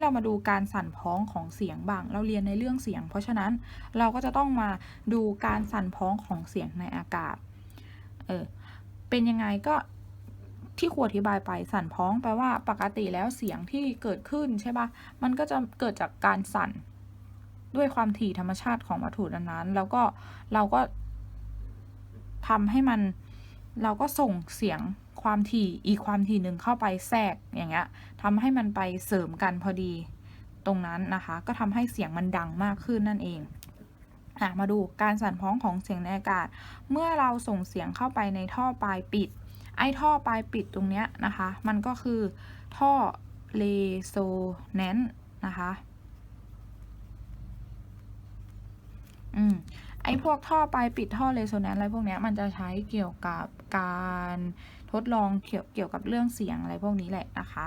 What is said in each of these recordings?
เรามาดูการสั่นพ้องของเสียงบ้าง เราเรียนในเรื่องเสียง เพราะฉะนั้นเราก็จะต้องมาดูการสั่นพ้องของเสียงในอากาศ เออ เป็นยังไงก็ที่ครูอธิบายไปสั่นพ้องแปลว่าปกติแล้วเสียงที่เกิดขึ้นใช่ปะมันก็จะเกิดจากการสั่นด้วยความถี่ธรรมชาติของวัตถุนั้นๆแล้วก็เราก็ทำให้มันเราก็ส่งเสียง ความถี่อีกความถี่หนึ่งเข้าไปแทรกอย่างเงี้ยทำให้มันไปเสริมกันพอดีตรงนั้นนะคะ ก็ทำให้เสียงมันดังมากขึ้นนั่นเองอะมาดูการสั่นพ้องของเสียงในอากาศ เมื่อเราส่งเสียงเข้าไปในท่อปลายปิด ไอ้ท่อปลายปิดตรงเนี้ยนะคะ มันก็คือท่อเรโซแนนซ์นะคะอืมไอ้พวกท่อปลายปิดท่อเรโซแนนซ์อะไรพวกเนี้ยมันจะใช้เกี่ยวกับการ ดลองเกี่ยวเกี่ยวกับเรื่องเสียงอะไรพวกนี้แหละนะคะ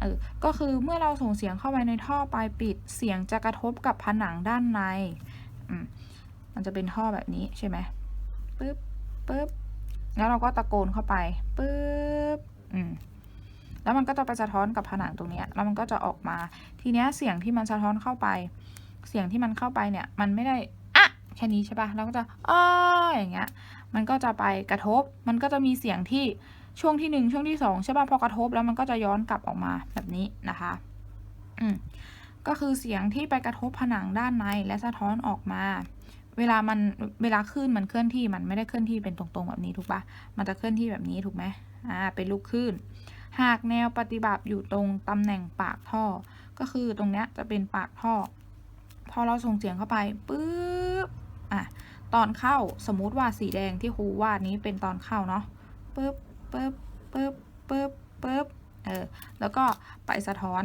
เออก็คือเมื่อเราส่งเสียงเข้าไปในท่อปลายปิดเสียงจะกระทบกับผนังด้านในอืมมันจะเป็นท่อแบบนี้ใช่ไหมปึ๊บปึ๊บแล้วเราก็ตะโกนเข้าไปปึ๊บอืมแล้วมันก็จะไปสะท้อนกับผนังตรงเนี้ยแล้วมันก็จะออกมา ทีเนี้ยเสียงที่มันสะท้อนเข้าไป เสียงที่มันเข้าไปเนี่ย มันไม่ได้ แค่นี้ใช่ปะแล้วก็จะอ้ออย่างเงี้ย มันก็จะไปกระทบ มันก็จะมีเสียงที่ช่วงที่หนึ่งช่วงที่สองใช่ปะพอกระทบแล้วมันก็จะย้อนกลับออกมาแบบนี้นะคะ อืม ก็คือเสียงที่ไปกระทบผนังด้านในและสะท้อนออกมา เวลามัน เวลาคลื่นมันเคลื่อนที่ มันไม่ได้เคลื่อนที่เป็นตรงๆแบบนี้ถูกปะมันจะเคลื่อนที่แบบนี้ถูกไหมอ่า เป็นลูกคลื่น หากแนวปฏิบัติอยู่ตรงตำแหน่งปากท่อ ก็คือตรงเนี้ยจะเป็นปากท่อ พอเราส่งเสียงเข้าไปปุ๊บ อะตอนเข้าสมมุติว่าสีแดงที่ครูวาดนี้เป็นตอนเข้าเนาะปุ๊บปุ๊บปุ๊บปุ๊บปุ๊บเออแล้วก็ไปสะท้อน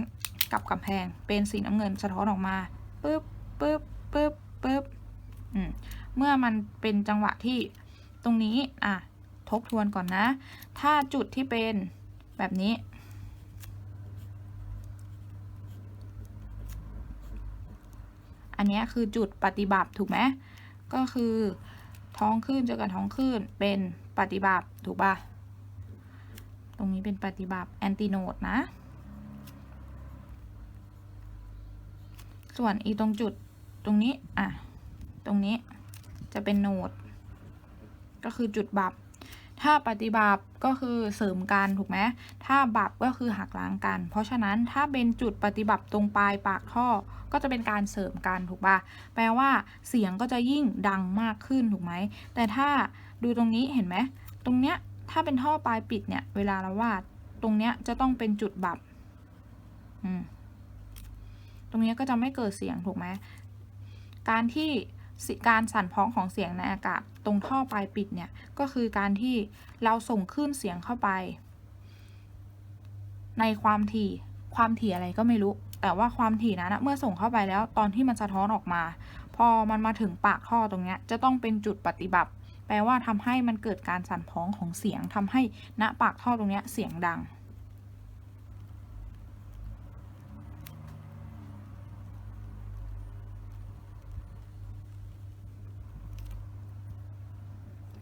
กับกำแพงเป็นสีน้ำเงินสะท้อนออกมาปุ๊บปุ๊บปุ๊บปุ๊บอืมเมื่อมันเป็นจังหวะที่ตรงนี้อะทบทวนก่อนนะ ถ้าจุดที่เป็นแบบนี้ อันนี้คือจุดปฏิบัติถูกไหม ก็คือท้องขึ้นเจอกันท้องขึ้นเป็นปฏิบัติถูกปะตรงนี้เป็นปฏิบัติแอนติโนดนะ ส่วนอีตรงจุดตรงนี้ อะ ตรงนี้จะเป็นโนด ก็คือจุดบับ ถ้าปฏิบัติก็คือเสริมกันถูกไหมถ้าบับก็คือหักล้างกัน เพราะฉะนั้นถ้าเป็นจุดปฏิบัติตรงปลายปากท่อ ก็จะเป็นการเสริมกันถูกปะแปลว่าเสียงก็จะยิ่งดังมากขึ้นถูกไหม แต่ถ้าดูตรงนี้เห็นไหม ตรงเนี้ยถ้าเป็นท่อปลายปิดเนี่ย เวลาเราวาดตรงเนี้ยจะต้องเป็นจุดบับตรงเนี้ยก็จะไม่เกิดเสียงถูกไหม การที่ การสั่นพ้องของเสียงในอากาศตรงท่อปลายปิดเนี่ยก็คือการที่เราส่งคลื่นเสียงเข้าไป ในความถี่ความถี่อะไรก็ไม่รู้ แต่ว่าความถี่นั้นะเมื่อส่งเข้าไปแล้วตอนที่มันสะท้อนออกมา พอมันมาถึงปากท่อตรงเนี้ยจะต้องเป็นจุดปฏิบัติ แปลว่าทำให้มันเกิดการสั่นพ้องของเสียงทำให้ณปากท่อตรงเนี้ยเสียงดัง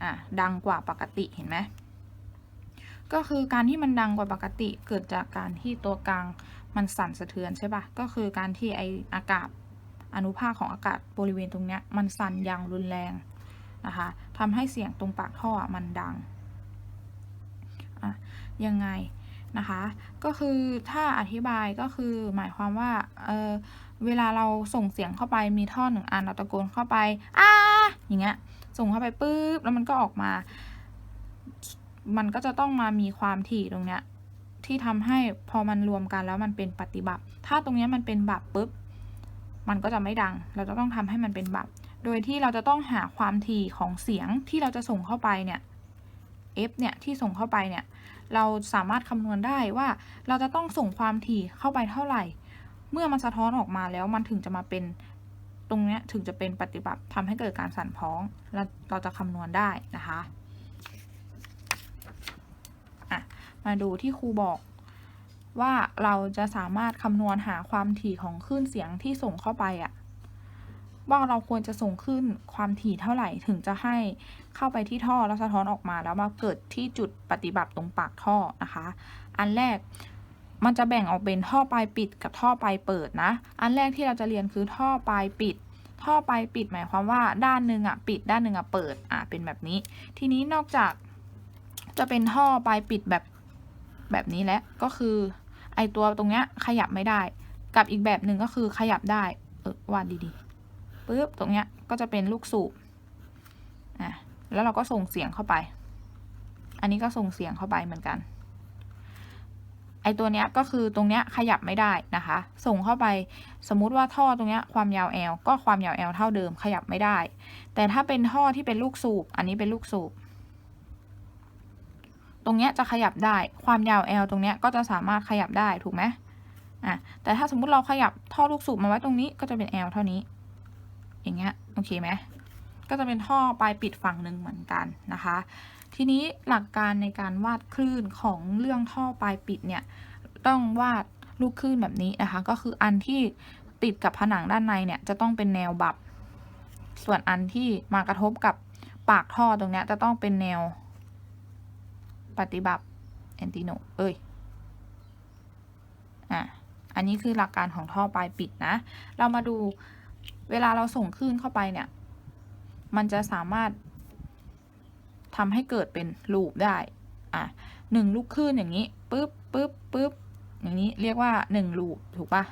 อะดังกว่าปกติเห็นไหมก็คือการที่มันดังกว่าปกติเกิดจากการที่ตัวกลางมันสั่นสะเทือนใช่ปะก็คือการที่ไออากาศอนุภาคของอากาศบริเวณตรงเนี้ยมันสั่นอย่างรุนแรงนะคะทำให้เสียงตรงปากท่อมันดังอะยังไงนะคะก็คือถ้าอธิบายก็คือหมายความว่าเออเวลาเราส่งเสียงเข้าไปมีท่อหนึ่งอันเราตะโกนเข้าไปอ้าอย่างเงี้ย ส่งเข้าไปปุ๊บแล้วมันก็ออกมา มันก็จะต้องมามีความถี่ตรงเนี้ยที่ทำให้พอมันรวมกันแล้วมันเป็นปฏิบัติ ถ้าตรงเนี้ยมันเป็นบับปุ๊บ มันก็จะไม่ดัง เราจะต้องทำให้มันเป็นบับ โดยที่เราจะต้องหาความถี่ของเสียงที่เราจะส่งเข้าไปเนี่ย f เนี่ยที่ส่งเข้าไปเนี่ย เราสามารถคำนวณได้ว่าเราจะต้องส่งความถี่เข้าไปเท่าไหร่ เมื่อมันสะท้อนออกมาแล้วมันถึงจะมาเป็น ตรงนี้ถึงจะเป็นปฏิบัติทำให้เกิดการสั่นพ้องเราเราจะคำนวณได้นะคะอะมาดูที่ครูบอกว่าเราจะสามารถคำนวณหาความถี่ของคลื่นเสียงที่ส่งเข้าไปอะว่าเราควรจะส่งคลื่นความถี่เท่าไหร่ถึงจะให้เข้าไปที่ท่อแล้วสะท้อนออกมาแล้วมาเกิดที่จุดปฏิบัติตรงปากท่อนะคะ อันแรก มันจะแบ่งออกเป็นท่อปลายปิดกับท่อปลายเปิดนะ อันแรกที่เราจะเรียนคือท่อปลายปิด ท่อปลายปิดหมายความว่าด้านหนึ่งอะปิดด้านหนึ่งอะเปิดอะเป็นแบบนี้ ทีนี้นอกจากจะเป็นท่อปลายปิดแบบแบบนี้แล้วก็คือไอตัวตรงเนี้ยขยับไม่ได้ กับอีกแบบหนึ่งก็คือขยับได้เออวาดดีๆปึ๊บตรงเนี้ยก็จะเป็นลูกสูบอะแล้วเราก็ส่งเสียงเข้าไป อันนี้ก็ส่งเสียงเข้าไปเหมือนกัน ไอตัวเนี้ยก็คือตรงเนี้ยขยับไม่ได้นะคะ ส่งเข้าไปสมมุติว่าท่อตรงเนี้ยความยาว L ก็ความยาว L เท่าเดิมขยับไม่ได้ แต่ถ้าเป็นท่อที่เป็นลูกสูบ อันนี้เป็นลูกสูบ ตรงเนี้ยจะขยับได้ความยาว L ตรงเนี้ยก็จะสามารถขยับได้ถูกไหมอะแต่ถ้าสมมุติเราขยับท่อลูกสูบมาไว้ตรงนี้ก็จะเป็น L เท่านี้ อย่างเงี้ยโอเคไหมก็จะเป็นท่อปลายปิดฝั่งหนึ่งเหมือนกันนะคะ ทีนี้หลักการในการวาดคลื่นของเรื่องท่อปลายปิดเนี่ยต้องวาดลูกคลื่นแบบนี้นะคะ ก็คืออันที่ติดกับผนังด้านในเนี่ยจะต้องเป็นแนวบับ ส่วนอันที่มากระทบกับปากท่อตรงนี้จะต้องเป็นแนวปฏิบัติแอนติโนเอ้ยอะอันนี้คือหลักการของท่อปลายปิดนะ เรามาดูเวลาเราส่งคลื่นเข้าไปเนี่ย มันจะสามารถ ทำให้เกิดเป็นลูปได้ อะหนึ่งลูกคลื่นอย่างนี้ปึ๊บปึ๊บปึ๊บอย่างนี้เรียกว่าหนึ่งลูปถูกปะ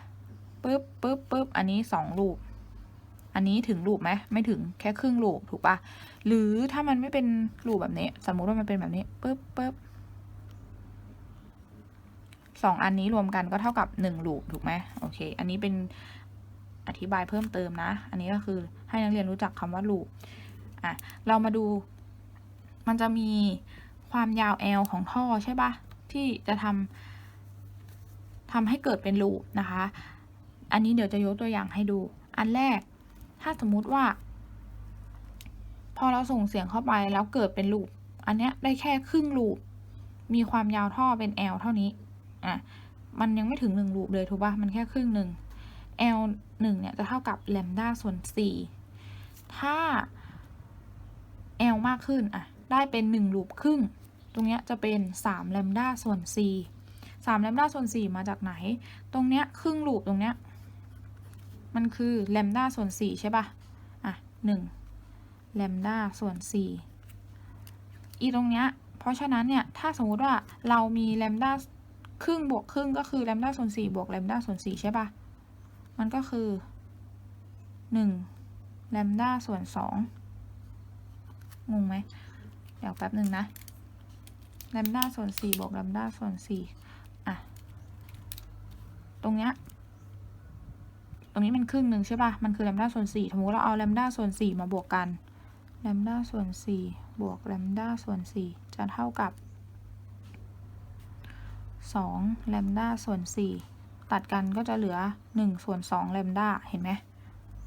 ปึ๊บปึ๊บปึ๊บอันนี้สองลูป อันนี้ถึงลูปไหมไม่ถึงแค่ครึ่งลูปถูกปะหรือถ้ามันไม่เป็นลูปแบบนี้ สมมุติว่ามันเป็นแบบนี้ปึ๊บปึ๊บสองอันนี้รวมกันก็เท่ากับหนึ่งลูปถูกไหมโอเค อันนี้เป็นอธิบายเพิ่มเติมนะ อันนี้ก็คือให้นักเรียนรู้จักคำว่าลูปอะเรามาดู มันจะมีความยาว L ของท่อใช่ปะที่จะทำทำให้เกิดเป็นลูนะคะ อันนี้เดี๋ยวจะยกตัวอย่างให้ดู อันแรก ถ้าสมมุติว่า พอเราส่งเสียงเข้าไปแล้วเกิดเป็นลูป อันเนี้ยได้แค่ครึ่งลูป มีความยาวท่อเป็น L เท่านี้ อะ มันยังไม่ถึงหนึ่งลูปเลยถูกปะมันแค่ครึ่งหนึ่ง L หนึ่งเนี่ยจะเท่ากับแลมด้าส่วนสี่ถ้า L มากขึ้น อะ ได้เป็นหนึ่งลูปครึ่ง ตรงเนี้ยจะเป็นสามแลมด้าส่วนสี่สามแลมด้าส่วนสี่มาจากไหน ตรงเนี้ยครึ่งลูปตรงเนี้ยมันคือแลมด้าส่วนสี่ใช่ปะอะหนึ่งแลมด้าส่วนสี่อีตรงเนี้ยเพราะฉะนั้นเนี่ยถ้าสมมติว่าเรามีแลมด้าครึ่งบวกครึ่งก็คือแลมด้าส่วนสี่บวกแลมด้าส่วนสี่ใช่ปะมันก็คือหนึ่งแลมด้าส่วนสองงงไหม เดี๋ยวแป๊บหนึ่งนะลมด้าส่วนสี่บวกลมด้าส่วนสี่อะ ตรงเนี้ย ตรงนี้มันครึ่งหนึ่งใช่ป่ะ มันคือลมด้าส่วนสี่สมมติเราเอาลมด้าส่วนสี่มาบวกกันลมด้าส่วนสี่บวกลมด้าส่วนสี่จะเท่ากับสองแลมด้าส่วนสี่ตัดกันก็จะเหลือหนึ่งส่วนสองแลมด้าเห็นไหม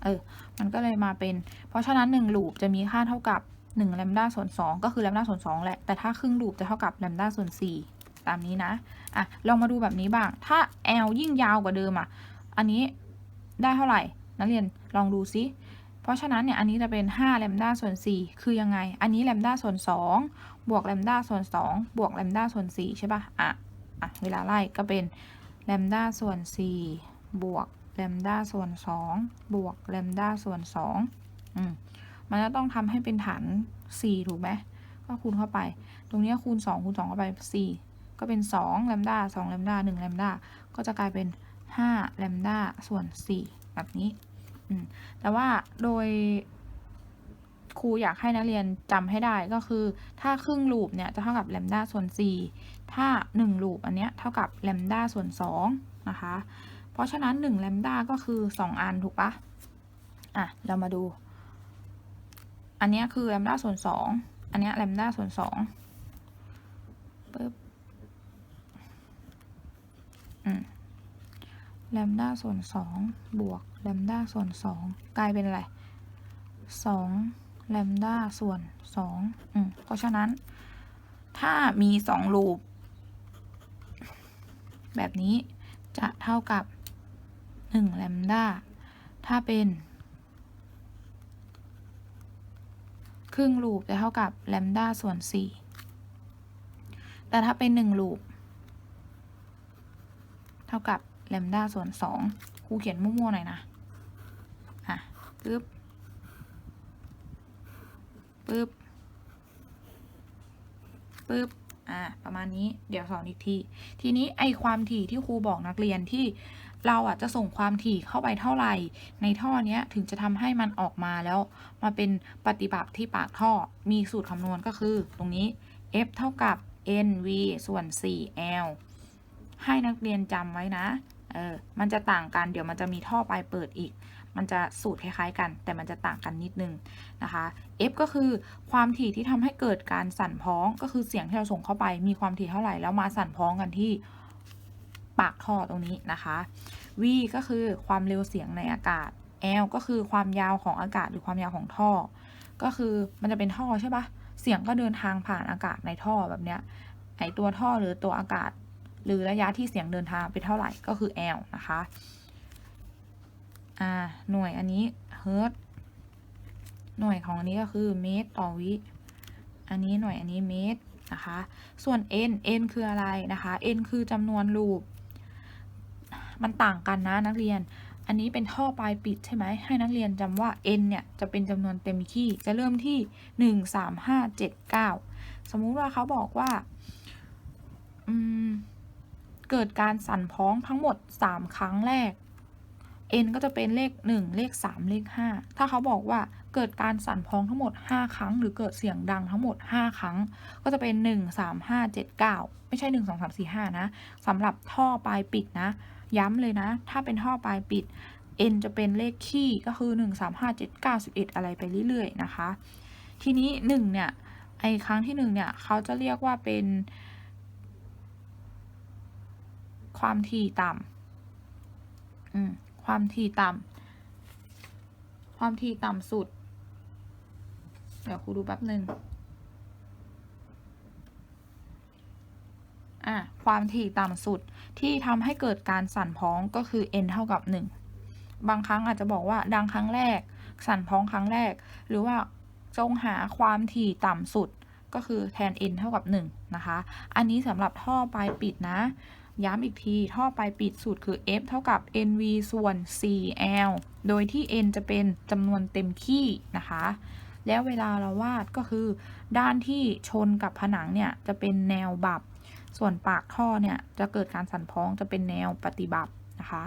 เออ มันก็เลยมาเป็น เพราะฉะนั้นหนึ่งลูปจะมีค่าเท่ากับ หนึ่งแลมด้าส่วนสองก็คือแลมด้าส่วนสองแหละ แต่ถ้าครึ่งลูปจะเท่ากับแลมด้าส่วนสี่ตามนี้นะ อะ ลองมาดูแบบนี้บ้าง ถ้า L ยิ่งยาวกว่าเดิมอะ อันนี้ได้เท่าไหร่ นักเรียนลองดูซิ เพราะฉะนั้นเนี่ยอันนี้จะเป็น5แลมด้าส่วน4คือยังไง อันนี้แลมด้าส่วน2บวกแลมด้าส่วน2บวกแลมด้าส่วน4ใช่ปะอะ อะ เวลาไล่ก็เป็นแลมด้าส่วน4บวกแลมด้าส่วน2บวกแลมด้าส่วน2อืม มันจะต้องทำให้เป็นฐาน 4 ถูกไหมก็คูณเข้าไป ตรงนี้คูณ 2 คูณ 2 เข้าไป 4 ก็เป็น2แลมด้า2แลมด้า1แลมด้าก็จะกลายเป็น5แลมด้าส่วน 4 แบบนี้อืมแต่ว่าโดยครูอยากให้นักเรียนจำให้ได้ก็คือ ถ้าครึ่งลูปเนี่ยจะเท่ากับแลมด้าส่วน 4 ถ้า 1 ลูปอันเนี้ยเท่ากับแลมด้าส่วน2นะคะ เพราะฉะนั้น1แลมด้าก็คือ 2 อันถูกปะอะ เรามาดู อันนี้คือแลมด้าส่วน2อันนี้แลมด้าส่วน2ปึ๊บอืมแลมด้าส่วนสองบวกแลมด้าส่วนสองกลายเป็นอะไรสองแลมด้าส่วนสองอืมเพราะฉะนั้น ถ้ามีสองลูป แบบนี้จะเท่ากับหนึ่งแลมด้าถ้าเป็น ครึ่งลูปจะเท่ากับแลมด้าส่วนสี่แต่ถ้าเป็นหนึ่งลูปท่ากับแลมดาส่วนสองครูเขียนมั่วๆหน่อยนะ อะปึ๊บปึ๊บปึ๊บอ่าประมาณนี้เดี๋ยวสอนอีกที ทีนี้ไอความถี่ที่ครูบอกนักเรียนที่ เราอะจะส่งความถี่เข้าไปเท่าไหร่ ในท่อเนี้ยถึงจะทำให้มันออกมาแล้ว มาเป็นปฏิบัติที่ปากท่อมีสูตรคำนวณก็คือ ตรงนี้ F เท่ากับ NV ส่วน 4L ให้นักเรียนจำไว้นะเออมันจะต่างกันเดี๋ยวมันจะมีท่อปลายเปิดอีก มันจะสูตรคล้ายๆกัน แต่มันจะต่างกันนิดนึงนะคะ F ก็คือความถี่ที่ทำให้เกิดการสั่นพ้องก็คือเสียงที่เราส่งเข้าไปมีความถี่เท่าไหร่แล้วมาสั่นพ้องกันที่ ปากท่อตรงนี้นะคะ V ก็คือความเร็วเสียงในอากาศ L ก็คือความยาวของอากาศหรือความยาวของท่อ ก็คือมันจะเป็นท่อใช่ปะเสียงก็เดินทางผ่านอากาศในท่อแบบเนี้ยไอตัวท่อหรือตัวอากาศ หรือระยะที่เสียงเดินทางไปเท่าไหร่ก็คือ L นะคะอ่าหน่วยอันนี้เฮิร์ตหน่วยของอันนี้ก็คือเมตรต่อวิ อันนี้หน่วยอันนี้เมตรนะคะ ส่วน n n คืออะไรนะคะ n คือจำนวนลูป มันต่างกันนะนักเรียน อันนี้เป็นท่อปลายปิดใช่ไหม ให้นักเรียนจำว่า n เนี่ยจะเป็นจำนวนเต็มคี่จะเริ่มที่ 1 3 5 7 9 สมมุติว่าเขาบอกว่าอืมเกิดการสั่นพ้องทั้งหมด 3 ครั้งแรก n ก็จะเป็นเลข 1 เลข 3 เลข 5 ถ้าเขาบอกว่าเกิดการสั่นพ้องทั้งหมด 5 ครั้ง หรือเกิดเสียงดังทั้งหมด 5 ครั้ง ก็จะเป็น 1 3 5 7 9 ไม่ใช่ 1 2 3 4 5 นะสำหรับท่อปลายปิดนะ ย้ำเลยนะ ถ้าเป็นท่อปลายปิด n จะเป็นเลขคี่ก็คือ 1 3 5 7 9 11 อะไรไปเรื่อยๆนะคะ ทีนี้ 1 เนี่ย ไอครั้งที่ 1 เนี่ย เขาจะเรียกว่าเป็น ความถี่ต่ำความถี่ต่ำความถี่ต่ำสุด เดี๋ยวครูดูแป๊บหนึ่ง อะความถี่ต่ำสุดที่ทำให้เกิดการสั่นพ้องก็คือ n เท่ากับ 1 บางครั้งอาจจะบอกว่าดังครั้งแรก สั่นพ้องครั้งแรก หรือว่าจงหาความถี่ต่ำสุดก็คือแทน n เท่ากับ 1 นะคะ อันนี้สำหรับท่อปลายปิดนะ ย้ำอีกที ท่อปลายปิดสูตรคือ f เท่ากับ nv ส่วน cl โดยที่ n จะเป็นจำนวนเต็มขี้นะคะ แล้วเวลาเราวาดก็คือ ด้านที่ชนกับผนังเนี่ย จะเป็นแนวบับ ส่วนปากท่อเนี่ยจะเกิดการสั่นพ้องจะเป็นแนวปฏิบัตินะคะ